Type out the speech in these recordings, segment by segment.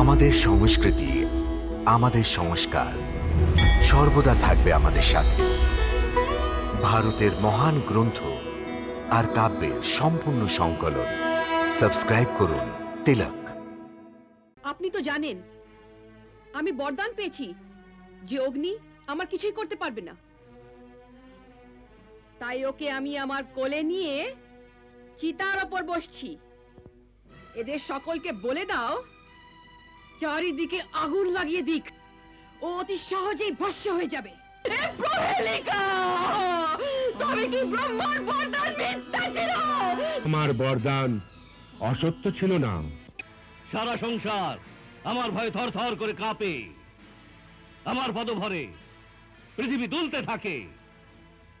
আমাদের সংস্কৃতি, আমাদের সংস্কার সর্বদা থাকবে আমাদের সাথে। ভারতের মহান গ্রন্থ আর কাব্যের সম্পূর্ণ সংকলন। সাবস্ক্রাইব করুন তিলক। আপনি তো জানেন, আমি বরদান পেয়েছি যে অগ্নি আমার কিছুই করতে পারবে না। তাই ওকে আমি আমার কোলে নিয়ে চিতার ওপর বসছি। এদের সকলকে বলে দাও চারিদিকে আগুন লাগিয়ে দিক। ও অতি সহজেই ভস্য হয়ে যাবে। এ প্রহেলিকা! তবে কি ব্রহ্মার বরদান মিথ্যা ছিল? আমার বরদান অসত্য ছিল না। সারা সংসার আমার ভয়ে থরথর করে কাঁপে। আমার পদভরে পৃথিবী দুলতে থাকে।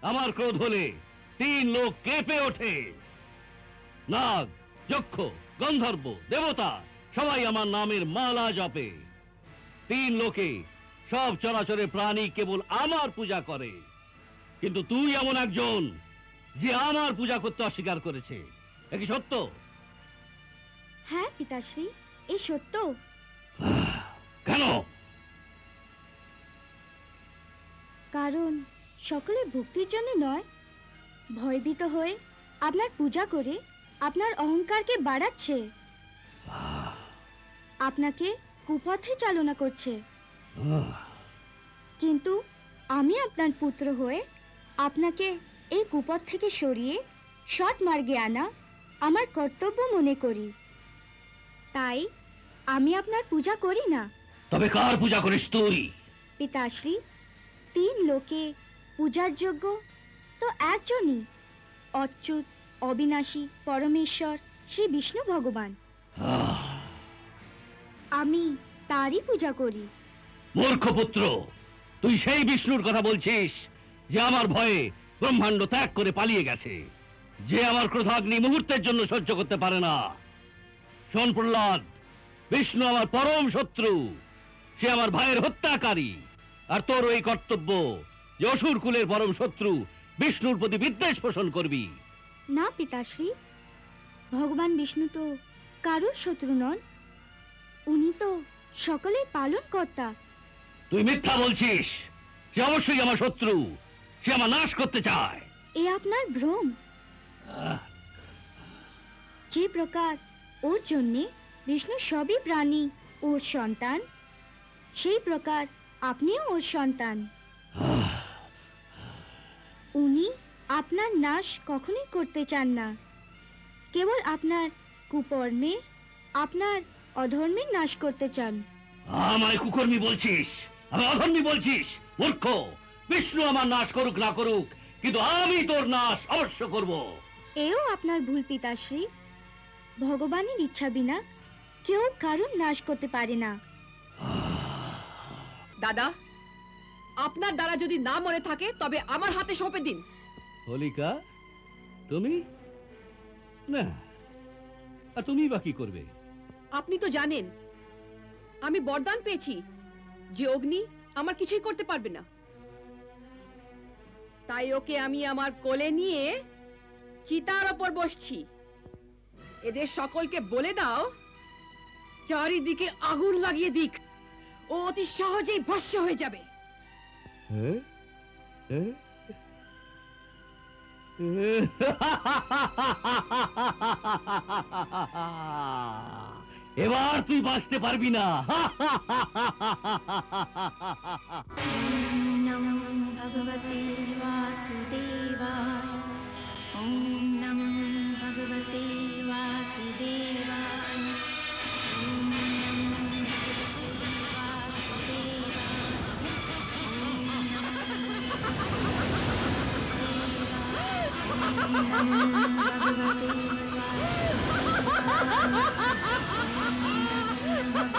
আমার ক্রোধ হলে তিন লোক কেঁপে ওঠে। নাগ যক্ষ গন্ধর্ব দেবতা সবাই আমার নামের মালা জপে। তিন লোকে সব চরাচরে প্রাণী কেবল আমার পূজা করে। কিন্তু তুই এমন একজন যে আমার পূজা করতে অস্বীকার করেছে। কি সত্য? হ্যাঁ পিতাশ্রী এই সত্য। কেন? কারণ সকলে ভক্তির জন্য নয়। ভয়ভীত হয়ে আপনার পূজা করে আপনার অহংকারকে বাড়াচ্ছে। আপনাকে কুপথে চালনা করছে। কিন্তু আমি আপনার পুত্র হয়ে আপনাকে এই কুপথ থেকে সরিয়ে সৎ মার্গে আনা আমার কর্তব্য মনে করি। তাই আমি আপনার পূজা করি না। তবে কার পূজা করিস তুই? পিতাশ্রী তিন লোকে পূজার যোগ্য তো একজনই। অচ্যুত অবিনাশী পরমেশ্বর শ্রী বিষ্ণু ভগবান। আমি তারই পূজা করি। মূর্খ পুত্র তুই সেই বিষ্ণুর কথা বলছিস যে আমার ভয়ে ব্রহ্মাণ্ড ত্যাগ করে পালিয়ে গেছে। যে আমার ক্রোধাগ্নি মুহূর্তের জন্য সহ্য করতে পারে না। শোন প্রহ্লাদ বিষ্ণু আমার পরম শত্রু। সে আমার ভাইয়ের হত্যাকারী। আর তোর ওই কর্তব্য যে অসুর কুলের পরম শত্রু বিষ্ণুর প্রতি বিদ্বেষ পোষণ করবি। না পিতাশ্রী। ভগবান বিষ্ণু তো কারোর শত্রু নন। উনি তো সকলের পালন কর্তা তুই মিথ্যা বলছিস। সে অবশ্যই আমার শত্রু। সে আমার নাশ করতে চায়। এ আপনার ভ্রম। যে প্রকার ওর জন্যে বিষ্ণু সবই প্রাণী ওর সন্তান সেই প্রকার আপনিও ওর সন্তান। উনি আপনার নাশ কখনোই করতে চান না। কেবল আপনার কুকর্মের আপনার অধর্মের নাশ করতে চান। আমায় কুকর্মী বলছিস? আমি অধর্মী বলছিস? মূর্খ! বিষ্ণু আমার নাশ করুক না করুক কিন্তু আমি তোর নাশ অবশ্য করব। এও আপনার ভুল পিতাশ্রী। ভগবানের ইচ্ছা বিনা কেউ কারুর নাশ করতে পারে না। দাদা আপনার দ্বারা যদি না মনে থাকে তবে আমার হাতে সঁপে দিন। হোলিকা তুমি? না। আর তুমি বা কি করবে? আপনি তো জানেন, আমি বরদান পেয়েছি যে অগ্নি আমার কিছুই করতে পারবে না। তাই ওকে আমি আমার কোলে নিয়ে চিতার ওপর বসছি। এদের সকলকে বলে দাও, চারিদিকে আগুন লাগিয়ে দিক। ও অতি সহজেই ভস্য হয়ে যাবে। হ্যাঁ? এবার তুই বাঁচতে পারবি না ভগবতী বাসুদেবায় ওম নম ভগবতী বাসুদেবায় ভগবতী বাসুদেবায়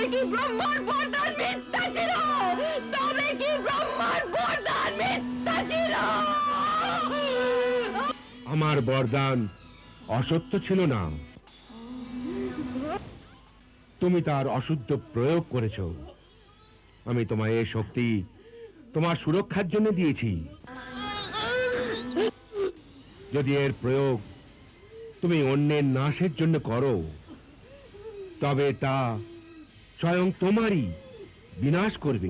তবে কি বরদান মিথ্যা ছিল? তবে কি বরদান মিথ্যা ছিল? আমার বরদান অসত্য ছিল না। তুমি তার অশুদ্ধ প্রয়োগ করেছ। আমি তোমায় এই শক্তি তোমার সুরক্ষার জন্য দিয়েছি। যদি এর প্রয়োগ তুমি অন্যের নাশের জন্য করো, তবে তা স্বয়ং তোমারই বিনাশ করবে।